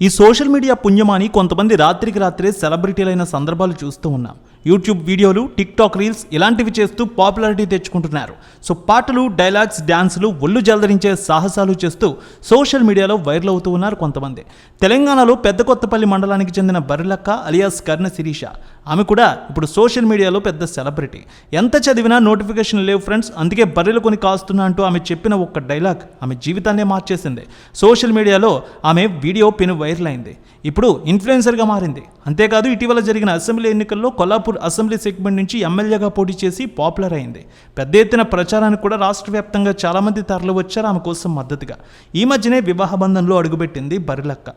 ఈ social media పుణ్యమాని కొంతమంది రాత్రికి రాత్రే సెలబ్రిటీలైన సందర్భాలు చూస్తూ ఉన్నాం. యూట్యూబ్ వీడియోలు టిక్టాక్ రీల్స్ ఇలాంటివి చేస్తూ పాపులారిటీ తెచ్చుకుంటున్నారు. సో పాటలు డైలాగ్స్ డ్యాన్సులు ఒళ్ళు జలదరించే సాహసాలు చేస్తూ సోషల్ మీడియాలో వైరల్ అవుతూ ఉన్నారు కొంతమంది. తెలంగాణలో పెద్ద కొత్తపల్లి మండలానికి చెందిన బర్రెలక్క అలియాస్ కర్ణ శిరీష. ఆమె కూడా ఇప్పుడు సోషల్ మీడియాలో పెద్ద సెలబ్రిటీ. ఎంత చదివినా నోటిఫికేషన్ లేవు ఫ్రెండ్స్. అందుకే బర్రెలు కొని కాస్తున్నా అంటూ ఆమె చెప్పిన ఒక్క డైలాగ్ ఆమె జీవితాన్నే మార్చేసింది. సోషల్ మీడియాలో ఆమె వీడియో పెను వైరల్ అయింది ఇప్పుడు ఇన్ఫ్లుయెన్సర్గా మారింది. అంతేకాదు ఇటీవల జరిగిన అసెంబ్లీ ఎన్నికల్లో కొల్లాపూర్ అసెంబ్లీ సెగ్మెంట్ నుంచి ఎమ్మెల్యేగా పోటీ చేసి పాపులర్ అయింది. పెద్ద ఎత్తున ప్రచారానికి కూడా రాష్ట్ర వ్యాప్తంగా చాలామంది తరలి వచ్చారు ఆమె కోసం మద్దతుగా. ఈ మధ్యనే వివాహ బంధంలో అడుగుపెట్టింది బరిలక్క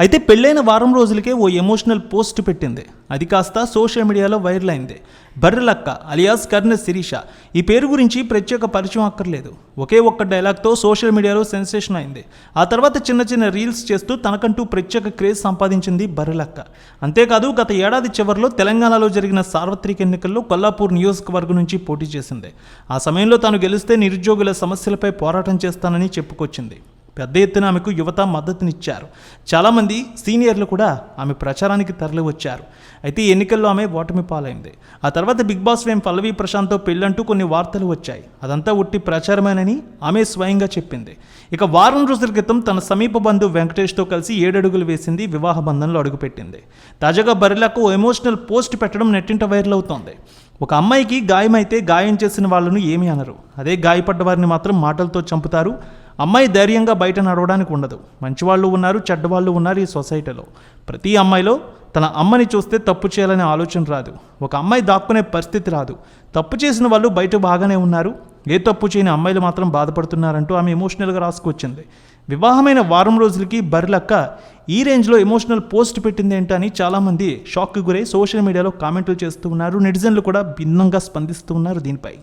అయితే పెళ్ళైన వారం రోజులకే ఓ ఎమోషనల్ పోస్ట్ పెట్టింది. అది కాస్త సోషల్ మీడియాలో వైరల్ అయింది. బర్రెలక్క అలియాస్ కర్ణ శిరీష ఈ పేరు గురించి ప్రత్యేక పరిచయం అక్కర్లేదు. ఒకే ఒక్క డైలాగ్తో సోషల్ మీడియాలో సెన్సేషన్ అయింది. ఆ తర్వాత చిన్న చిన్న రీల్స్ చేస్తూ తనకంటూ ప్రత్యేక క్రేజ్ సంపాదించింది బర్రెలక్క. అంతేకాదు గత ఏడాది చివరిలో తెలంగాణలో జరిగిన సార్వత్రిక ఎన్నికల్లో కొల్లాపూర్ నియోజకవర్గం నుంచి పోటీ చేసింది. ఆ సమయంలో తాను గెలిస్తే నిరుద్యోగుల సమస్యలపై పోరాటం చేస్తానని చెప్పుకొచ్చింది. పెద్ద ఎత్తున ఆమెకు యువత మద్దతునిచ్చారు. చాలామంది సీనియర్లు కూడా ఆమె ప్రచారానికి తరలివచ్చారు. అయితే ఎన్నికల్లో ఆమె ఓటమి పాలైంది. ఆ తర్వాత బిగ్ బాస్ వేం పల్లవి ప్రశాంత్తో పెళ్ళంటూ కొన్ని వార్తలు వచ్చాయి. అదంతా ఉట్టి ప్రచారమేనని ఆమె స్వయంగా చెప్పింది. ఇక వారం రోజుల క్రితం తన సమీప బంధువు వెంకటేష్తో కలిసి ఏడడుగులు వేసింది వివాహ బంధంలో అడుగుపెట్టింది. తాజాగా బరిలాకు ఎమోషనల్ పోస్ట్ పెట్టడం నెట్టింట వైరల్ అవుతోంది ఒక అమ్మాయికి గాయమైతే గాయం చేసిన వాళ్ళను ఏమీ అనరు. అదే గాయపడ్డ వారిని మాత్రం మాటలతో చంపుతారు అమ్మాయి ధైర్యంగా బయట నడవడానికి ఉండదు. మంచివాళ్ళు ఉన్నారు చెడ్డవాళ్ళు ఉన్నారు ఈ సొసైటీలో. ప్రతి అమ్మాయిలో తన అమ్మని చూస్తే తప్పు చేయాలనే ఆలోచన రాదు. ఒక అమ్మాయి దాక్కునే పరిస్థితి రాదు. తప్పు చేసిన వాళ్ళు బయట బాగానే ఉన్నారు. ఏ తప్పు చేయని అమ్మాయిలు మాత్రం బాధపడుతున్నారంటూ ఆమె ఎమోషనల్గా రాసుకొచ్చింది. వివాహమైన వారం రోజులకి బర్లక్క ఈ రేంజ్లో ఎమోషనల్ పోస్ట్ పెట్టింది ఏంటని చాలామంది షాక్కి గురై సోషల్ మీడియాలో కామెంట్లు చేస్తూ ఉన్నారు. నెటిజన్లు కూడా భిన్నంగా స్పందిస్తూ ఉన్నారు దీనిపై.